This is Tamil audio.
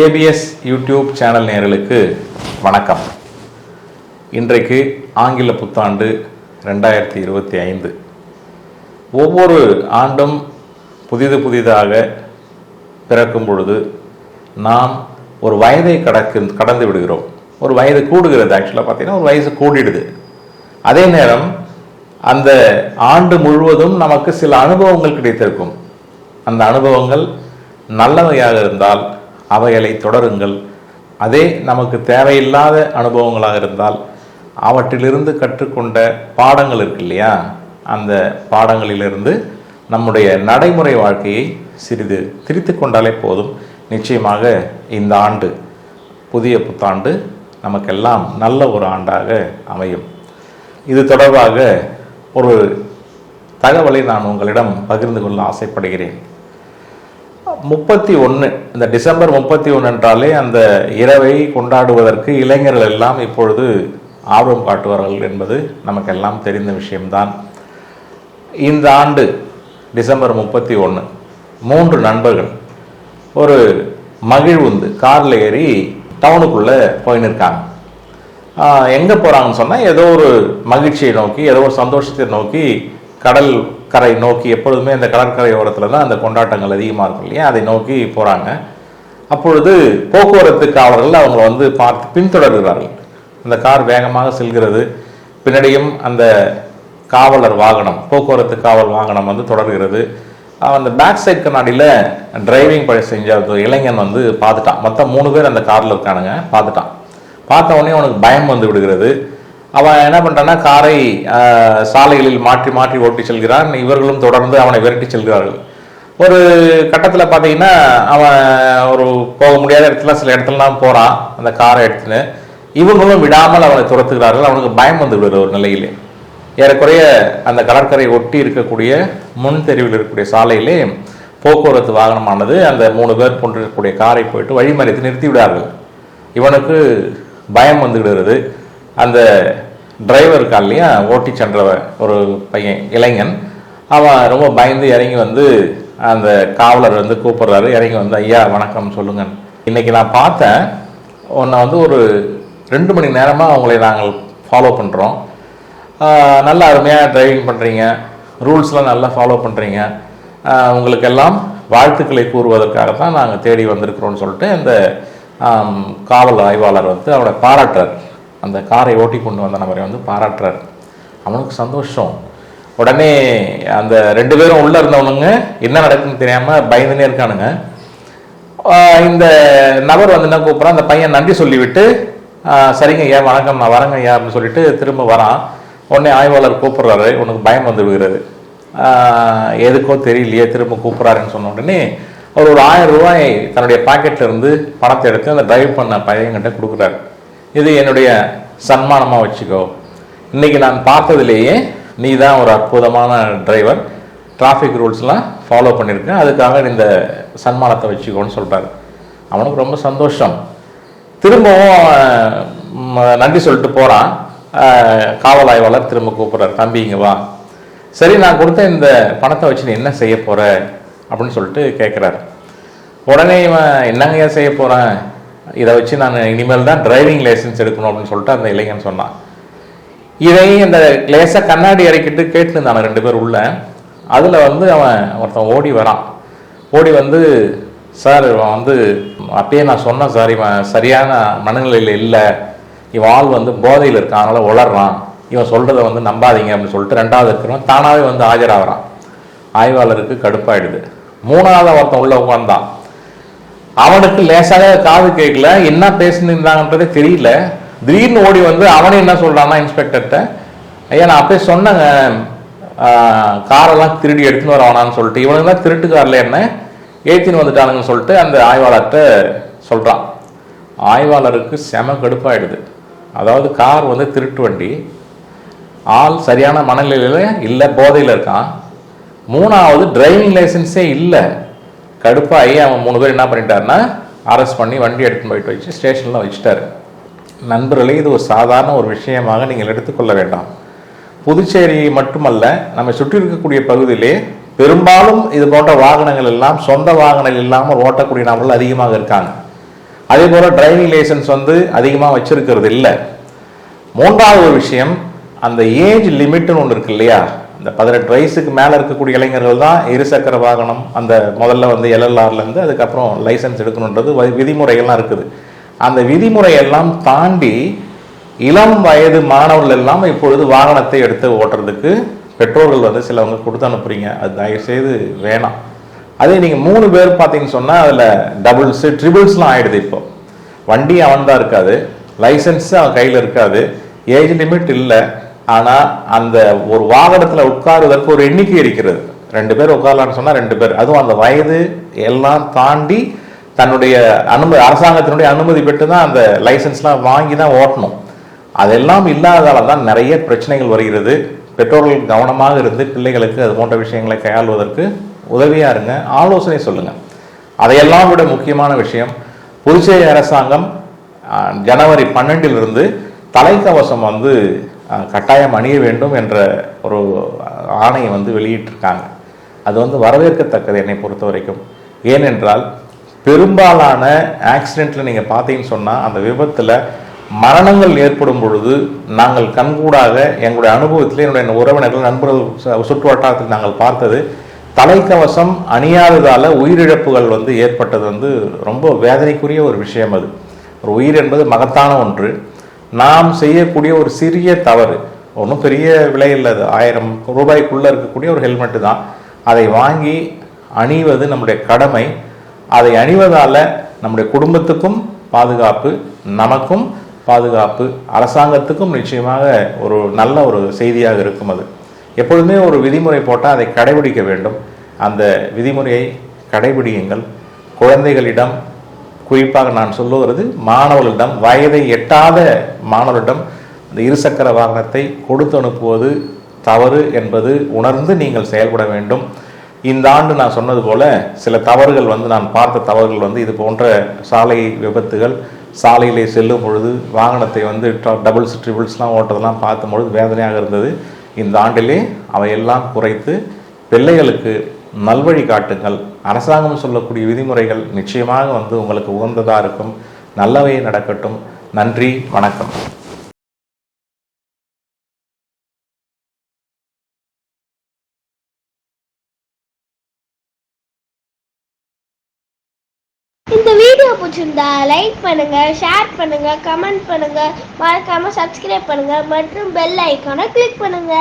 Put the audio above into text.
கேபிஎஸ் யூடியூப் சேனல் நேர்களுக்கு வணக்கம். இன்றைக்கு ஆங்கில புத்தாண்டு ரெண்டாயிரத்தி இருபத்தி ஐந்து. ஒவ்வொரு ஆண்டும் புதிது புதிதாக பிறக்கும் பொழுது நாம் ஒரு வயதை கடக்கு கடந்து விடுகிறோம். ஒரு வயது கூடுகிறது ஆக்சுவலாக பார்த்தீங்கன்னா ஒரு வயசு கூடிடுது. அதே நேரம் அந்த ஆண்டு முழுவதும் நமக்கு சில அனுபவங்கள் கிடைத்திருக்கும். அந்த அனுபவங்கள் நல்லவையாக இருந்தால் அவைகளை தொடருங்கள். அதே நமக்கு தேவையில்லாத அனுபவங்களாக இருந்தால் அவற்றிலிருந்து கற்றுக்கொண்ட பாடங்கள் இருக்கு இல்லையா? அந்த பாடங்களிலிருந்து நம்முடைய நடைமுறை வாழ்க்கையை சிறிது திரித்து கொண்டாலே போதும். நிச்சயமாக இந்த ஆண்டு புதிய புத்தாண்டு நமக்கெல்லாம் நல்ல ஒரு ஆண்டாக அமையும். இது தொடர்பாக ஒரு தகவலை நான் உங்களிடம் பகிர்ந்து கொள்ள ஆசைப்படுகிறேன். முப்பத்தி ஒன்று இந்த டிசம்பர் முப்பத்தி ஒன்று என்றாலே அந்த இரவை கொண்டாடுவதற்கு இளைஞர்கள் எல்லாம் இப்பொழுது ஆர்வம் காட்டுவார்கள் என்பது நமக்கெல்லாம் தெரிந்த விஷயம்தான். இந்த ஆண்டு டிசம்பர் முப்பத்தி ஒன்று மூன்று நண்பர்கள் ஒரு மகிழ்வுந்து காரில் ஏறி டவுனுக்குள்ளே போயின்னு இருக்காங்க எங்கே போகிறாங்கன்னு சொன்னால் ஏதோ ஒரு மகிழ்ச்சியை நோக்கி ஏதோ ஒரு சந்தோஷத்தை நோக்கி கடல் கரை நோக்கி எப்பொழுதுமே அந்த கடற்கரை ஓரத்தில் தான் அந்த கொண்டாட்டங்கள் அதிகமாக இருக்கும் இல்லையா? அதை நோக்கி போகிறாங்க அப்பொழுது போக்குவரத்து காவலர்கள் அவங்க வந்து பார்த்து பின்தொடர்கிறார்கள். அந்த கார் வேகமாக செல்கிறது. பின்னாடியும் அந்த காவலர் வாகனம் போக்குவரத்து காவல் வாகனம் வந்து தொடர்கிறது. அந்த பேக் சைட் கண்ணாடியில் டிரைவிங் பழி செஞ்ச இளைஞன் வந்து பார்த்துட்டான். மொத்தம் மூணு பேர் அந்த காரில் இருக்கானுங்க. பார்த்துட்டான். பார்த்த உடனே அவனுக்கு பயம் வந்து விடுகிறது. அவன் என்ன பண்ணுறான்னா காரை சாலைகளில் மாற்றி மாற்றி ஓட்டி செல்கிறான். இவர்களும் தொடர்ந்து அவனை விரட்டி செல்கிறார்கள். ஒரு கட்டத்தில் பார்த்தீங்கன்னா அவன் ஒரு போக முடியாத இடத்துல சில இடத்துலலாம் போகிறான் அந்த காரை எடுத்துன்னு. இவங்களும் விடாமல் அவனை துரத்துகிறார்கள். அவனுக்கு பயம் வந்து விடுற ஒரு நிலையிலே. ஏறக்குறைய அந்த கடற்கரை ஒட்டி இருக்கக்கூடிய முன் தெருவில் இருக்கக்கூடிய சாலையிலே போக்குவரத்து வாகனமானது அந்த மூணு பேர் கொண்டிருக்கக்கூடிய காரை போயிட்டு வழிமறித்து நிறுத்தி விடார்கள். இவனுக்கு பயம் வந்து விடுகிறது. அந்த டிரைவர் இருக்கா இல்லையா ஓட்டி சென்ற ஒரு பையன் இளைஞன். அவன் ரொம்ப பயந்து இறங்கி வந்து அந்த காவலர் வந்து கூப்பிட்றாரு. இறங்கி வந்து ஐயா வணக்கம் சொல்லுங்க இன்றைக்கி நான் பார்த்தேன். உன்னை வந்து ஒரு ரெண்டு மணி நேரமாக உங்களை நாங்கள் ஃபாலோ பண்ணுறோம் நல்ல அருமையாக டிரைவிங் பண்ணுறீங்க ரூல்ஸ்லாம் நல்லா ஃபாலோ பண்ணுறீங்க உங்களுக்கெல்லாம் வாழ்த்துக்களை கூறுவதற்காக தான் நாங்கள் தேடி வந்திருக்கிறோம்னு சொல்லிட்டு அந்த காவல் ஆய்வாளர் வந்து அவனை பாராட்டுறார். அந்த காரை ஓட்டி கொண்டு வந்த நபரை வந்து பாராட்டுறார். அவனுக்கு சந்தோஷம். உடனே அந்த ரெண்டு பேரும் உள்ளே இருந்தவனுங்க என்ன நடக்குன்னு தெரியாமல் பயந்துனே இருக்கானுங்க. இந்த நபர் வந்து என்ன கூப்பிட்றான்? அந்த பையன் நன்றி சொல்லிவிட்டு சரிங்க ஐயா வணக்கம் நான் ஐயா அப்படின்னு சொல்லிட்டு திரும்ப வரான். உடனே ஆய்வாளர் கூப்பிட்றாரு உனக்கு பயம் வந்து விடுகிறது எதுக்கோ தெரியலையே திரும்ப கூப்பிட்றாருன்னு சொன்ன உடனே அவர் ஒரு ஆயிரம் ரூபாய் தன்னுடைய பாக்கெட்ல இருந்து பணத்தை எடுத்து அந்த டிரைவ் பண்ண பையன்கிட்ட கொடுக்குறாரு. இது என்னுடைய சன்மானமாக வச்சுக்கோ. இன்னைக்கு நான் பார்த்ததுலேயே நீ தான் ஒரு அற்புதமான டிரைவர் டிராஃபிக் ரூல்ஸ்லாம் ஃபாலோ பண்ணியிருக்கேன். அதுக்காக இந்த சன்மானத்தை வச்சுக்கோன்னு சொல்கிறாரு அவனுக்கு ரொம்ப சந்தோஷம். திரும்பவும் நன்றி சொல்லிட்டு போகிறான் காவல் ஆய்வாளர் திரும்ப கூப்பிட்றாரு. தம்பி இங்கே வா. சரி நான் கொடுத்த இந்த பணத்தை வச்சு நீ என்ன செய்ய போகிற அப்படின்னு சொல்லிட்டு கேட்குறாரு உடனே இவன் என்னங்கய்யா செய்ய போகிறேன் இதை வச்சு நான் இனிமேல் தான் டிரைவிங் லைசன்ஸ் எடுக்கணும் அப்படின்னு சொல்லிட்டு அந்த இளைஞன் சொன்னான். இதை இந்த லேசாக கண்ணாடி இறக்கிட்டு கேட்டுருந்தான ரெண்டு பேர் உள்ள. அதில் வந்து அவன் ஒருத்தன் ஓடி வரான். ஓடி வந்து சார் இவன் வந்து அப்பயே நான் சொன்னேன் சார் இவன் சரியான மனநிலையில் இல்லை. இவன் ஆள் வந்து போதையில் இருக்கான் அதனால் உளர்றான் இவன் சொல்கிறத வந்து நம்பாதீங்க அப்படின்னு சொல்லிட்டு ரெண்டாவது இருக்கிறவன் தானாகவே வந்து ஆஜராகிறான். ஆய்வாளருக்கு கடுப்பாயிடுது. மூணாவது ஒருத்தன் உள்ள உட்காந்தான் அவனுக்கு லேசாக காது கேட்கல. என்ன பேசினிருந்தாங்கன்றதே தெரியல. திடீர்னு ஓடி வந்து அவனே என்ன சொல்றான்னா இன்ஸ்பெக்டர்கிட்ட ஐயா நான் அப்பயே சொன்னேங்க. காரெல்லாம் திருடி எடுத்துன்னு வரவானான்னு சொல்லிட்டு. இவனுக்கு தான் திருட்டு காரில் என்ன? ஏற்றின்னு வந்துட்டானுங்கன்னு சொல்லிட்டு அந்த ஆய்வாளர்கிட்ட சொல்கிறான் ஆய்வாளருக்கு செம கடுப்பாயிடுது. அதாவது கார் வந்து திருட்டு வண்டி. ஆள் சரியான மனநிலையில் இல்லை போதையில் இருக்கான். மூணாவது டிரைவிங் லைசன்ஸே இல்லை. கடுப்பாகி அவன் மூணு பேர் என்ன பண்ணிட்டாருன்னா அரெஸ்ட் பண்ணி வண்டி எடுத்துன்னு போயிட்டு வச்சு ஸ்டேஷனில் வச்சுட்டாரு. நண்பர்களே இது ஒரு சாதாரண ஒரு விஷயமாக நீங்கள் எடுத்துக்கொள்ள வேண்டாம். புதுச்சேரி மட்டுமல்ல நம்ம சுற்றி இருக்கக்கூடிய பகுதியிலே பெரும்பாலும் இது போன்ற வாகனங்கள் எல்லாம் சொந்த வாகனங்கள் இல்லாமல் ஓட்டக்கூடிய நபர்கள் அதிகமாக இருக்காங்க. அதே போல் டிரைவிங் லைசன்ஸ் வந்து அதிகமாக வச்சிருக்கிறது இல்லை. மூன்றாவது ஒரு விஷயம் அந்த ஏஜ் லிமிட்னு ஒன்று இருக்கு இல்லையா? இந்த பதினெட்டு வயசுக்கு மேலே இருக்கக்கூடிய இளைஞர்கள் தான் இருசக்கர வாகனம் அந்த முதல்ல வந்து எல்எல்ஆர்லேருந்து அதுக்கப்புறம் லைசன்ஸ் எடுக்கணுன்றது விதிமுறைகள்லாம் இருக்குது. அந்த விதிமுறையெல்லாம் தாண்டி இளம் வயது மாணவர்கள் எல்லாம் இப்பொழுது வாகனத்தை எடுத்து ஓட்டுறதுக்கு பெற்றோர்கள் வந்து சிலவங்க கொடுத்து அனுப்புறீங்க. அது தயவு செய்து வேணாம். அதே நீங்கள் மூணு பேர் பார்த்தீங்கன்னு சொன்னால் அதில் டபுள்ஸு ட்ரிபிள்ஸ்லாம் ஆகிடுது இப்போ. வண்டி அவன் தான் இருக்காது. லைசன்ஸ் அவன் கையில் இருக்காது. ஏஜ் லிமிட் இல்லை. ஆனால் அந்த ஒரு வாகனத்தில் உட்காருவதற்கு ஒரு எண்ணிக்கை இருக்கிறது. ரெண்டு பேர் உட்காரலான்னு சொன்னால் ரெண்டு பேர். அதுவும் அந்த வயது எல்லாம் தாண்டி தன்னுடைய அனுமதி அரசாங்கத்தினுடைய அனுமதி பெற்று தான் அந்த லைசன்ஸ்லாம் வாங்கி தான் ஓட்டணும். அதெல்லாம் இல்லாததால தான் நிறைய பிரச்சனைகள் வருகிறது. பெற்றோர்கள் கவனமாக இருந்து பிள்ளைகளுக்கு அது போன்ற விஷயங்களை கையாள்வதற்கு உதவியாக இருங்க. ஆலோசனை சொல்லுங்கள் அதையெல்லாம் விட முக்கியமான விஷயம் புதுச்சேரி அரசாங்கம் ஜனவரி பன்னெண்டிலிருந்து தலைக்கவசம் வந்து கட்டாயம் அணிய வேண்டும் என்ற ஒரு ஆணையை வந்து வெளியிட்டிருக்காங்க. அது வந்து வரவேற்கத்தக்கது என்னை பொறுத்த வரைக்கும். ஏனென்றால் பெரும்பாலான ஆக்சிடெண்ட்டில் நீங்கள் பார்த்தீங்கன்னு சொன்னால் அந்த விபத்தில் மரணங்கள் ஏற்படும் பொழுது நாங்கள் கண்கூடாக எங்களுடைய அனுபவத்தில் என்னுடைய உறவினர்கள் நண்பர்கள் சுற்று வட்டாரத்தில் நாங்கள் பார்த்தது தலைக்கவசம் அணியாததால் உயிரிழப்புகள் வந்து ஏற்பட்டது வந்து ரொம்ப வேதனைக்குரிய ஒரு விஷயம் அது. ஒரு உயிர் என்பது மகத்தான ஒன்று. நாம் செய்யக்கூடிய ஒரு சிறிய தவறு ஒன்றும் பெரிய விலை இல்லாது அது. ஆயிரம் ரூபாய்க்குள்ளே இருக்கக்கூடிய ஒரு ஹெல்மெட்டு தான். அதை வாங்கி அணிவது நம்முடைய கடமை. அதை அணிவதால் நம்முடைய குடும்பத்துக்கும் பாதுகாப்பு நமக்கும் பாதுகாப்பு அரசாங்கத்துக்கும் நிச்சயமாக ஒரு நல்ல ஒரு செய்தியாக இருக்கும் அது. எப்பொழுதுமே ஒரு விதிமுறை போட்டால் அதை கடைபிடிக்க வேண்டும். அந்த விதிமுறையை கடைபிடியுங்கள். குழந்தைகளிடம் குறிப்பாக நான் சொல்லுகிறது மாணவர்களிடம் வயதை எட்டாத மாணவர்களிடம் இந்த இருசக்கர வாகனத்தை கொடுத்து அனுப்புவது தவறு என்பது உணர்ந்து நீங்கள் செயல்பட வேண்டும். இந்த ஆண்டு நான் சொன்னது போல சில தவறுகள் வந்து நான் பார்த்த தவறுகள் வந்து இது போன்ற சாலை விபத்துகள் சாலையிலே செல்லும் பொழுது வாகனத்தை வந்து டபுள்ஸ் ட்ரிபிள்ஸ்லாம் ஓட்டுறதெல்லாம் பார்க்கும் பொழுது வேதனையாக இருந்தது. இந்த ஆண்டிலே அவையெல்லாம் குறைத்து பிள்ளைகளுக்கு நல்வழி காட்டுங்கள். அரசாங்கம் சொல்லக்கூடிய விதிமுறைகள் நிச்சயமாக வந்து உங்களுக்கு உகந்ததாக இருக்கும். நல்லவை நடக்கட்டும். நன்றி வணக்கம். இந்த வீடியோ பிடிச்சிருந்தா லைக் பண்ணுங்க ஷேர் பண்ணுங்க கமெண்ட் பண்ணுங்க. மறக்காம சப்ஸ்கிரைப் பண்ணுங்க. மற்றும் பெல் ஐக்கானை கிளிக் பண்ணுங்க.